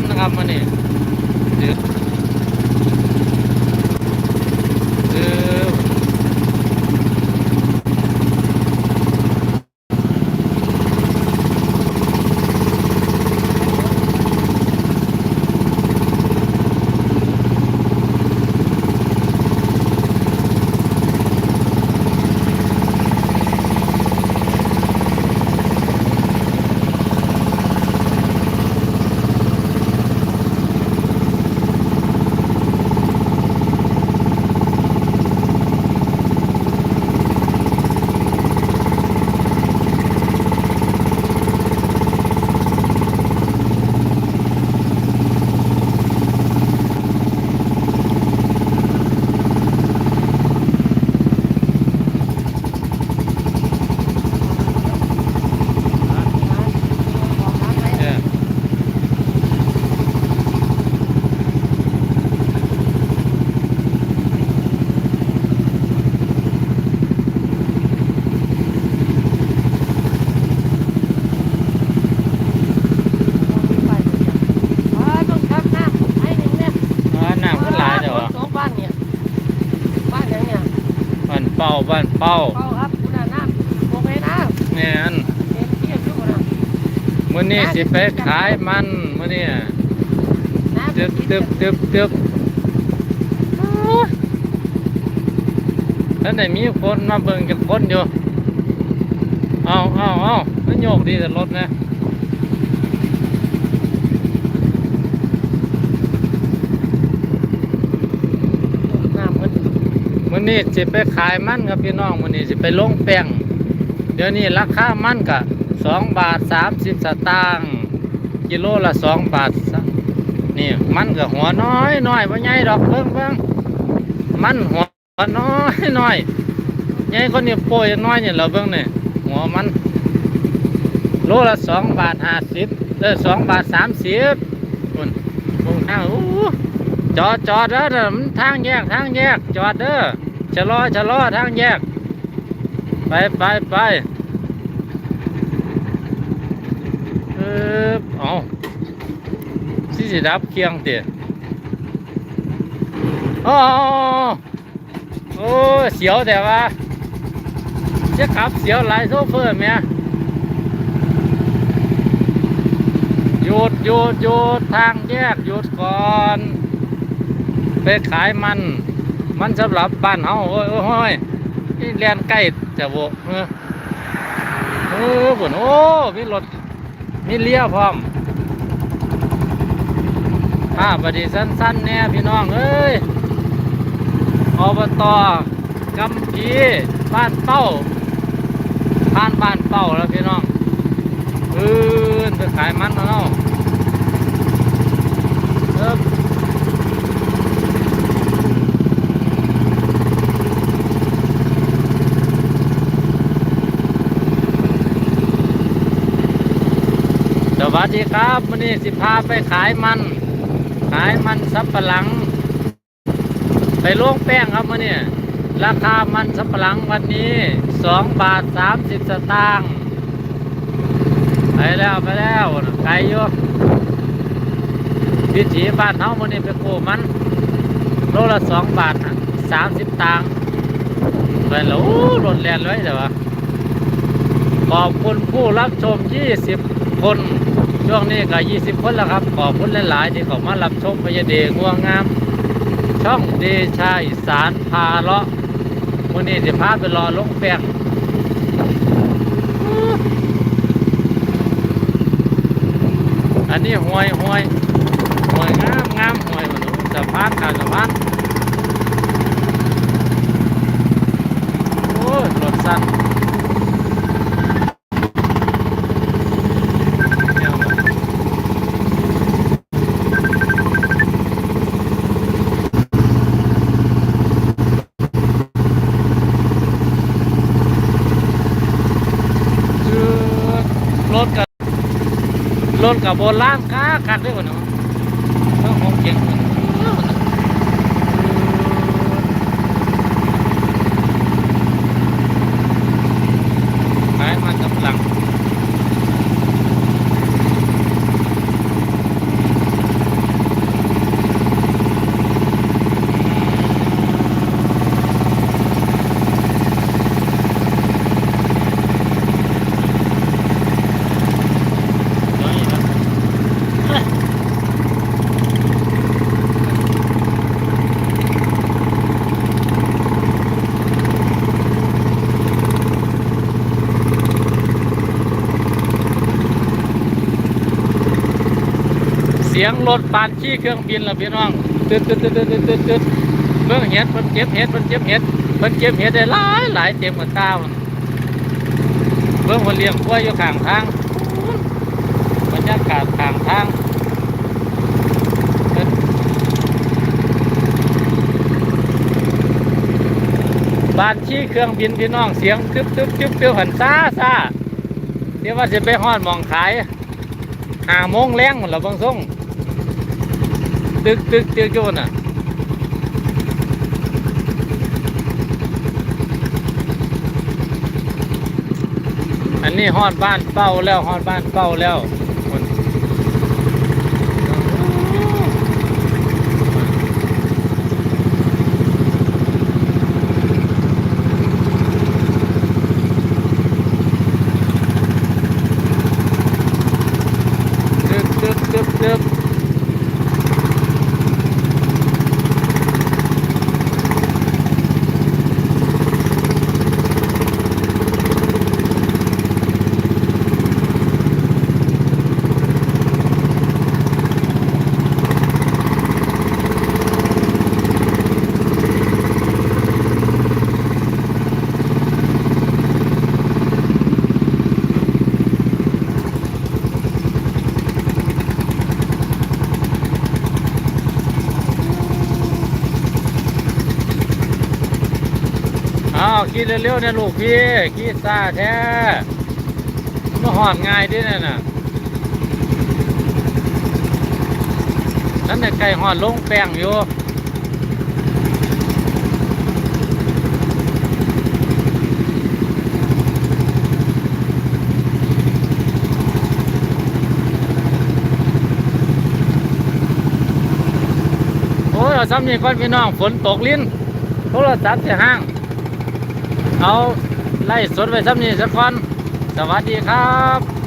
มันนะครับมันนี่เดือดเดือด เนี่ยอ่าน้ำขึ้นหลายเดี๋ยว สองบ้านเนี่ยบ้านอย่างเนี่ย บ้านเป้า บ้านเป้าเป้าครับคุณน้ำโอเคนะเนี่ยอันเต็มที่อยู่นะมื้อนี้สิไปขายมันมื้อนี้น้ำตึบตึบตึบตึบท่านไหนมีคนมาเบิ่งจะคนอยู่ เอาเอาเอามันโยกดีแต่รถนะ น้ำมัน มื้อนี้สิไปขายมันครับพี่น้องมื้อนี้สิไปลงแป้งเดี๋ยวนี้ราคามันก็สองบาทสามสิบสตางค์กิโลละสองบาทนี่มันก็หัวน้อยน้อยบ่ใหญ่ดอกเบิ่งเบิ่งมันหัวน้อยน้อยใหญ่คนนี้โปรยน้อยเนี่ยเราเบิ่งเนี่ยหัวมันโลละสองบาทห้าสิบเออสองบาทสามสิบคุณคุณทางอู้จอดจอดเด้อเด้อมันทางแยกทางแยกจอดเด้อ ชะลอชะลอทางแยก ไปไปไปเออเอาสิสิดับเคียงเตี๋ยอ๋อโอ้เสียวแต่ว่าจะขับเสียวหลายโซเฟอร์เมียหยุดหยุดหยุดทางแยกหยุดก่อน ไปขายมัน มันสำหรับบ้านเฮาโอ้ยโอ้ยนี่เรียนใกล้จะโบกเออเออบุญโอ้มีรถมีเลี้ยวพร้อมอ่าบดีสั้นๆเนี่ยพี่น้องเอ้ยอบตกำพีบ้านเป้าผ่านบ้านเป้าแล้วพี่น้องอืนไปขายมันแล้วเนาะเอิบ สวัสดีครับวันนี้สิพาไปขายมัน ขายมันสับปะหลัง ไปลงแป้งครับวันนี้ราคามันสับปะหลังวันนี้สองบาทสามสิบสตางค์ไปแล้วไปแล้วไกลอยู่วิถีบ้านเฮามันนี่ไปโกมันโลละสองบาทสามสิบตังค์ไปแล้วโอ้รถแล่นเลยเดี๋ยวขอบคุณผู้รับชม 20 คน ช่วงนี้ก็20คนแล้วครับ ขอบคุณหลาย ๆ ที่เข้ามารับชมพยาเดงัวงาม ช่องเดชาอีสานพาเลาะวันนี้จะพาไปรอลงแป้งอันนี้หวยหวยหวยงามงามหวยมันสะพานขามสะพานโอ้ยรถสั้นเดี๋ยวก่อนจืดรถกับ รถกับโบราณค้ากันด้วยกันเนาะเรื่องของเก่งขายมันกับหลัง สียงรถปานขี้เครื่องบินล่ะพี่น้องตึ๊ดตึ๊ดตึ๊ดตึ๊ดตึ๊ดตึ๊ดเบิ่งเห็ดมันเก็บเห็ดมันเก็บเห็ดมันเก็บเห็ดได้หลายหลายเต็มกับตามันเบิ่งคนเลี้ยงกล้วยอยู่ข้างทางบรรยากาศข้างทางบานขี้เครื่องบินพี่น้องเสียงตึ๊บตึ๊บตึ๊บตึ๊บหันซ่าซ่าเดี๋ยวว่าจะไปห้อนมองขายหาโมงแรงหมดแล้วบางส่ง ตึกตึกตึกอยู่น่ะอันนี้ฮอดบ้านเป้าแล้วฮอดบ้านเป้าแล้ว ขี่เร็วๆเนี่ยลูกพี่ขี่ซาแท้มาหอนง่ายดิเนี่ยน่ะนั่นแต่ะไก่หอนลงแป้งอยู่โอ้ยเอาซ้ำนี่ก่อนพี่น้องฝนตกลิ้นโทรศัพท์จะห้าง เอาไล่สดไว้ซ้ำนี่สักก่อนสวัสดีครับ